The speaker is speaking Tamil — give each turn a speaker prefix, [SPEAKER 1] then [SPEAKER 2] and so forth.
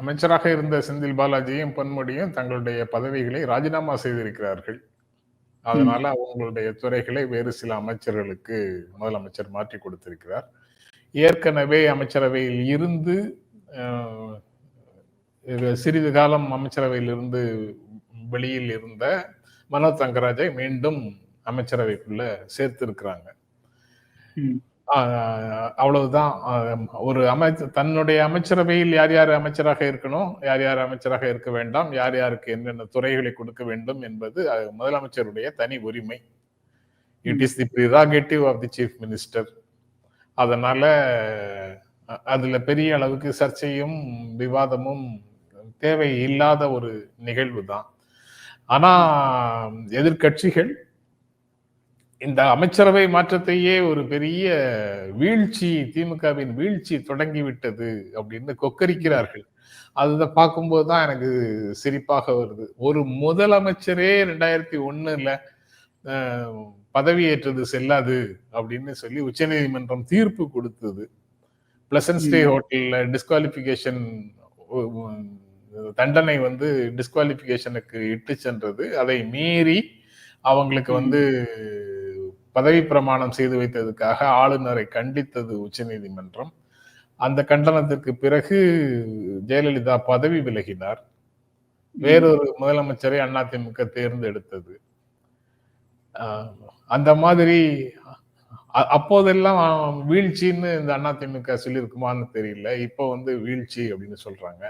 [SPEAKER 1] அமைச்சராக இருந்த செந்தில் பாலாஜியும் பொன்முடியும் தங்களுடைய பதவிகளை ராஜினாமா செய்திருக்கிறார்கள். அதனால அவங்களுடைய துறைகளை வேறு சில அமைச்சர்களுக்கு முதலமைச்சர் மாற்றி கொடுத்திருக்கிறார். ஏற்கனவே அமைச்சரவையில் இருந்து சிறிது காலம் அமைச்சரவையில் இருந்து வெளியில் இருந்த மனோ தங்கராஜை மீண்டும் அமைச்சரவைக்குள்ள சேர்த்திருக்கிறாங்க. அவ்வளவுதான். ஒரு அமைச்சர் தன்னுடைய அமைச்சரவையில் யார் யார் அமைச்சராக இருக்கணும் யார் யார் அமைச்சராக இருக்க வேண்டாம் யார் யாருக்கு என்னென்ன துறைகளை கொடுக்க வேண்டும் என்பது முதலமைச்சருடைய தனி உரிமை. It is the prerogative of the chief minister அதனால அதுல பெரிய அளவுக்கு சர்ச்சையும் விவாதமும் தேவை இல்லாத ஒரு நிகழ்வு தான் ஆனா எதிர்க்கட்சிகள் இந்த அமைச்சரவை மாற்றத்தையே ஒரு பெரிய வீழ்ச்சி திமுகவின் வீழ்ச்சி தொடங்கிவிட்டது அப்படின்னு கொக்கரிக்கிறார்கள். அதை பார்க்கும்போது தான் எனக்கு சிரிப்பாக வருது. ஒரு முதலமைச்சரே ரெண்டாயிரத்தி அஹ், பதவியேற்றது செல்லாது அப்படின்னு சொல்லி உச்சநீதிமன்றம் தீர்ப்பு கொடுத்தது. பிளசன்ட் ஸ்டே ஹோட்டல்ல டிஸ்குவாலிபிகேஷன் தண்டனை வந்து டிஸ்குவாலிபிகேஷனுக்கு இட்டு சென்றது. அதை மீறி அவங்களுக்கு வந்து பதவி பிரமாணம் செய்து வைத்ததுக்காக ஆளுநரை கண்டித்தது உச்சநீதிமன்றம். அந்த கண்டனத்திற்கு பிறகு ஜெயலலிதா பதவி விலகினார். வேறொரு முதலமைச்சரை அதிமுக தேர்ந்தெடுத்தது. ஆஹ் அந்த மாதிரி அப்போதெல்லாம் வீழ்ச்சின்னு இந்த அதிமுக சொல்லியிருக்குமான்னு தெரியல. இப்போ வந்து வீழ்ச்சி அப்படின்னு சொல்றாங்க.